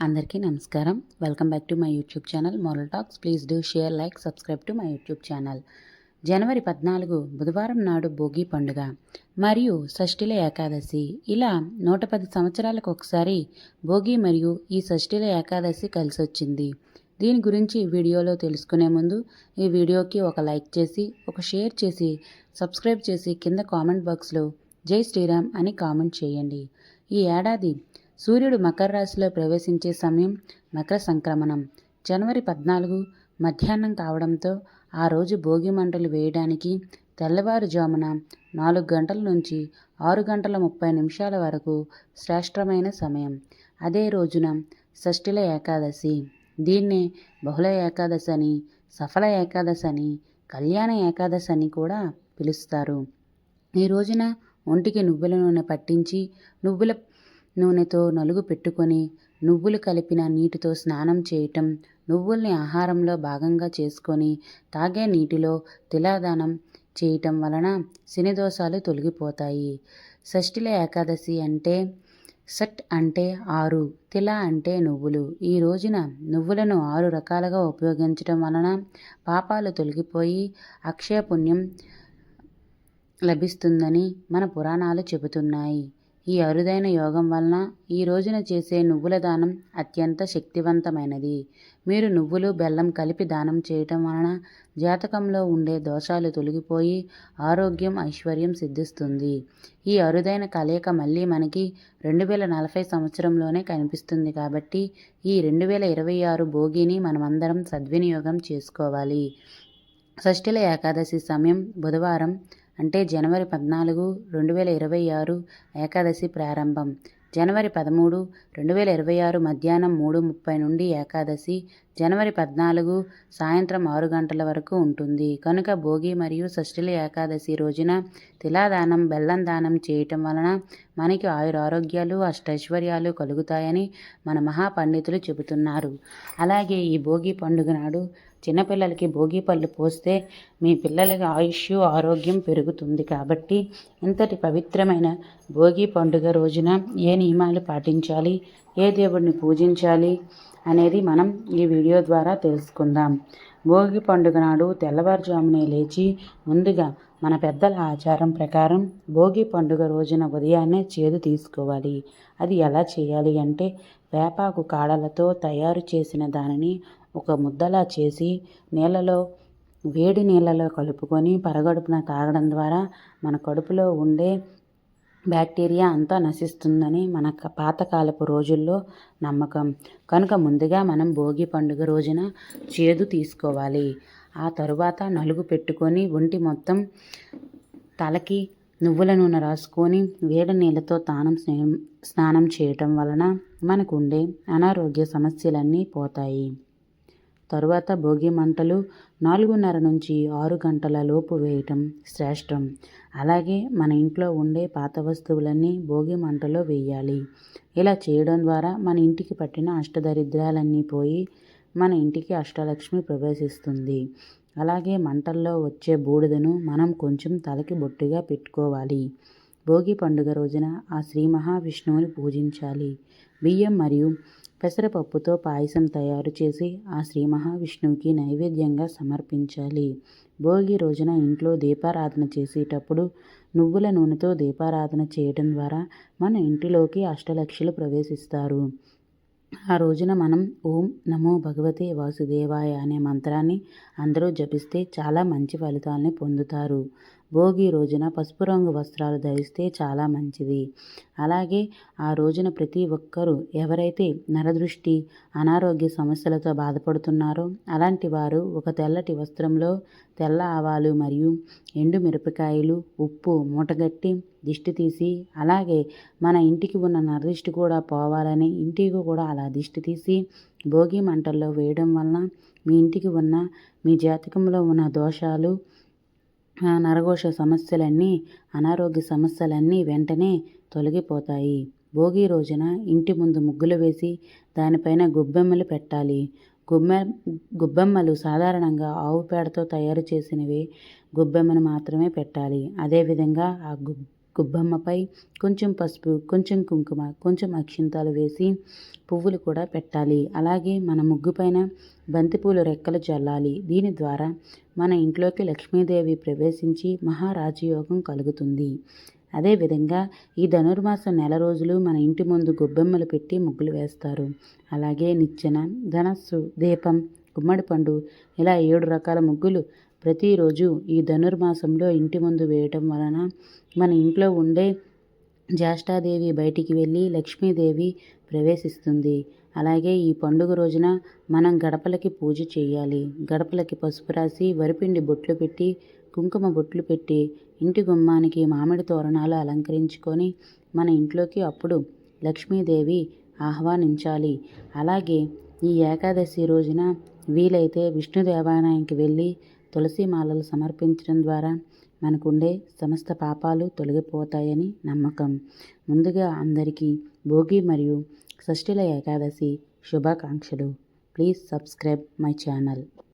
అందరికీ నమస్కారం. Welcome back to my YouTube channel moral talks please do share like subscribe to my YouTube channel జనవరి పద్నాలుగు బుధవారం నాడు భోగి పండుగ. మరియు షష్ఠిల ఏకాదశి. ఇలా నూట పది సంవత్సరాలకు ఒకసారి భోగి మరియు ఈ షష్ఠిల ఏకాదశి కలిసి వచ్చింది దీని గురించి వీడియోలో తెలుసుకునే ముందు ఈ వీడియోకి ఒక లైక్ చేసి ఒక షేర్ చేసి సబ్స్క్రైబ్ చేసి కింద కామెంట్ బాక్స్లో జై శ్రీరామ్ అని కామెంట్ చేయండి. ఈ ఏడాది సూర్యుడు మకర రాశిలో ప్రవేశించే సమయం మకర సంక్రమణం. జనవరి పద్నాలుగు మధ్యాహ్నం కావడంతో ఆ రోజు భోగి మంటలు వేయడానికి తెల్లవారుజామున నాలుగు గంటల నుంచి ఆరు గంటల ముప్పై నిమిషాల వరకు శ్రేష్టమైన సమయం. అదే రోజున షష్ఠిల ఏకాదశి. దీన్నే బహుళ ఏకాదశి అని సఫల ఏకాదశి అని కళ్యాణ ఏకాదశి అని కూడా పిలుస్తారు. ఈ రోజున ఒంటికి నువ్వుల నూనె పట్టించి నువ్వుల నూనెతో నలుగు పెట్టుకొని నువ్వులు కలిపిన నీటితో స్నానం చేయటం నువ్వుల్ని ఆహారంలో భాగంగా చేసుకొని తాగే నీటిలో తిలాదానం చేయటం వలన శనిదోషాలు తొలగిపోతాయి. షష్ఠిల ఏకాదశి అంటే సట్ అంటే ఆరు తిల అంటే నువ్వులు. ఈ రోజున నువ్వులను ఆరు రకాలుగా ఉపయోగించడం వలన పాపాలు తొలగిపోయి అక్షయ పుణ్యం లభిస్తుందని మన పురాణాలు చెబుతున్నాయి. ఈ అరుదైన యోగం వలన ఈ రోజున చేసే నువ్వుల దానం అత్యంత శక్తివంతమైనది. మీరు నువ్వులు బెల్లం కలిపి దానం చేయటం వలన జాతకంలో ఉండే దోషాలు తొలగిపోయి ఆరోగ్యం ఐశ్వర్యం సిద్ధిస్తుంది. ఈ అరుదైన కలయిక మళ్ళీ మనకి రెండు వేల నలభై సంవత్సరంలోనే కనిపిస్తుంది కాబట్టి ఈ రెండు వేల ఇరవై ఆరు భోగిని మనమందరం సద్వినియోగం చేసుకోవాలి. షష్ఠిల ఏకాదశి సమయం బుధవారం అంటే జనవరి పద్నాలుగు రెండు వేల ఇరవై ఆరు ఏకాదశి ప్రారంభం. జనవరి పదమూడు రెండు వేల ఇరవై ఆరు మధ్యాహ్నం మూడు ముప్పై నుండి ఏకాదశి. జనవరి పద్నాలుగు సాయంత్రం ఆరు గంటల వరకు ఉంటుంది. కనుక భోగి మరియు షష్ఠిల ఏకాదశి రోజున తిలాదానం బెల్లం దానం చేయటం వలన మనకి ఆయుర ఆరోగ్యాలు అష్టైశ్వర్యాలు కలుగుతాయని మన మహాపండితులు చెబుతున్నారు. అలాగే ఈ భోగి పండుగ నాడు చిన్నపిల్లలకి భోగి పళ్ళు పోస్తే మీ పిల్లలకి ఆయుష్ ఆరోగ్యం పెరుగుతుంది కాబట్టి ఇంతటి పవిత్రమైన భోగి పండుగ రోజున ఏ నియమాలు పాటించాలి? ఏ దేవుడిని పూజించాలి? అనేది మనం ఈ వీడియో ద్వారా తెలుసుకుందాం. భోగి పండుగ నాడు తెల్లవారుజామునే లేచి ముందుగా మన పెద్దల ఆచారం ప్రకారం భోగి పండుగ రోజున ఉదయాన్నే చేదు తీసుకోవాలి. అది ఎలా చేయాలి అంటే వేపాకు కాడలతో తయారు చేసిన దానిని ఒక ముద్దలా చేసి నీళ్ళలో వేడి నీళ్ళలో కలుపుకొని పరగడుపున తాగడం ద్వారా మన కడుపులో ఉండే బ్యాక్టీరియా అంతా నశిస్తుందని మన పాతకాలపు రోజుల్లో నమ్మకం. కనుక ముందుగా మనం భోగి పండుగ రోజున చేదు తీసుకోవాలి. ఆ తరువాత నలుగు పెట్టుకొని ఒంటి మొత్తం తలకి నువ్వుల నూనె రాసుకొని వేడి నీళ్ళతో తానం స్నానం చేయటం వలన మనకు ఉండే అనారోగ్య సమస్యలన్నీ పోతాయి. తరువాత భోగి మంటలు నాలుగున్నర నుంచి ఆరు గంటల లోపు వేయటం శ్రేష్టం. అలాగే మన ఇంట్లో ఉండే పాత వస్తువులన్నీ భోగి మంటలో వేయాలి. ఇలా చేయడం ద్వారా మన ఇంటికి పట్టిన అష్టదరిద్రాలన్నీ పోయి మన ఇంటికి అష్టలక్ష్మి ప్రవేశిస్తుంది. అలాగే మంటల్లో వచ్చే బూడిదను మనం కొంచెం తలకి బొట్టుగా పెట్టుకోవాలి. భోగి పండుగ రోజున ఆ శ్రీ మహావిష్ణువుని పూజించాలి. బియ్యం మరియు పెసరపప్పుతో పాయసం తయారు చేసి ఆ శ్రీ మహావిష్ణువుకి నైవేద్యంగా సమర్పించాలి. భోగి రోజున ఇంట్లో దీపారాధన చేసేటప్పుడు నువ్వుల నూనెతో దీపారాధన చేయడం ద్వారా మన ఇంటిలోకి అష్టలక్షలు ప్రవేశిస్తారు. ఆ రోజున మనం ఓం నమో భగవతే వాసుదేవాయ అనే మంత్రాన్ని అందరూ జపిస్తే చాలా మంచి ఫలితాలని పొందుతారు. భోగి రోజున పసుపు రంగు వస్త్రాలు ధరిస్తే చాలా మంచిది. అలాగే ఆ రోజున ప్రతి ఒక్కరూ ఎవరైతే నరదృష్టి అనారోగ్య సమస్యలతో బాధపడుతున్నారో అలాంటి వారు ఒక తెల్లటి వస్త్రంలో తెల్ల ఆవాలు మరియు ఎండు మిరపకాయలు ఉప్పు మూటగట్టి దిష్టి తీసి అలాగే మన ఇంటికి ఉన్న నరదిష్టి కూడా పోవాలని ఇంటికి కూడా అలా దిష్టి తీసి భోగి మంటల్లో వేయడం వలన మీ ఇంటికి ఉన్న మీ జాతకంలో ఉన్న దోషాలు నరఘోష సమస్యలన్నీ అనారోగ్య సమస్యలన్నీ వెంటనే తొలగిపోతాయి. భోగి రోజున ఇంటి ముందు ముగ్గులు వేసి దానిపైన గొబ్బెమ్మలు పెట్టాలి. గుమ్మె గుబ్బెమ్మలు సాధారణంగా ఆవు పేడతో తయారు చేసినవి గొబ్బెమ్మను మాత్రమే పెట్టాలి. అదేవిధంగా ఆ గు గుబ్బమ్మపై కొంచెం పసుపు కొంచెం కుంకుమ కొంచెం అక్షింతాలు వేసి పువ్వులు కూడా పెట్టాలి. అలాగే మన ముగ్గు పైన బంతిపూలు రెక్కలు చల్లాలి దీని ద్వారా మన ఇంట్లోకి లక్ష్మీదేవి ప్రవేశించి మహారాజయోగం కలుగుతుంది. అదేవిధంగా ఈ ధనుర్మాసం నెల రోజులు మన ఇంటి ముందు గొబ్బెమ్మలు పెట్టి ముగ్గులు వేస్తారు. అలాగే నిచ్చెన ధనస్సు దీపం గుమ్మడి పండు ఇలా ఏడు రకాల ముగ్గులు ప్రతిరోజు ఈ ధనుర్మాసంలో ఇంటి ముందు వేయటం వలన మన ఇంట్లో ఉండే జ్యేష్ఠాదేవి బయటికి వెళ్ళి లక్ష్మీదేవి ప్రవేశిస్తుంది. అలాగే ఈ పండుగ రోజున మనం గడపలకి పూజ చేయాలి. గడపలకి పసుపు రాసి వరిపిండి బొట్లు పెట్టి కుంకుమ బొట్లు పెట్టి ఇంటి గుమ్మానికి మామిడి తోరణాలు అలంకరించుకొని మన ఇంట్లోకి అప్పుడు లక్ష్మీదేవి ఆహ్వానించాలి. అలాగే ఈ ఏకాదశి రోజున వీలైతే విష్ణు దేవాలయానికి వెళ్ళి తులసి మాలలు సమర్పించడం ద్వారా మనకుండే సమస్త పాపాలు తొలగిపోతాయని నమ్మకం. ముందుగా అందరికీ భోగి మరియు షష్ఠిల ఏకాదశి శుభాకాంక్షలు. Please subscribe my channel.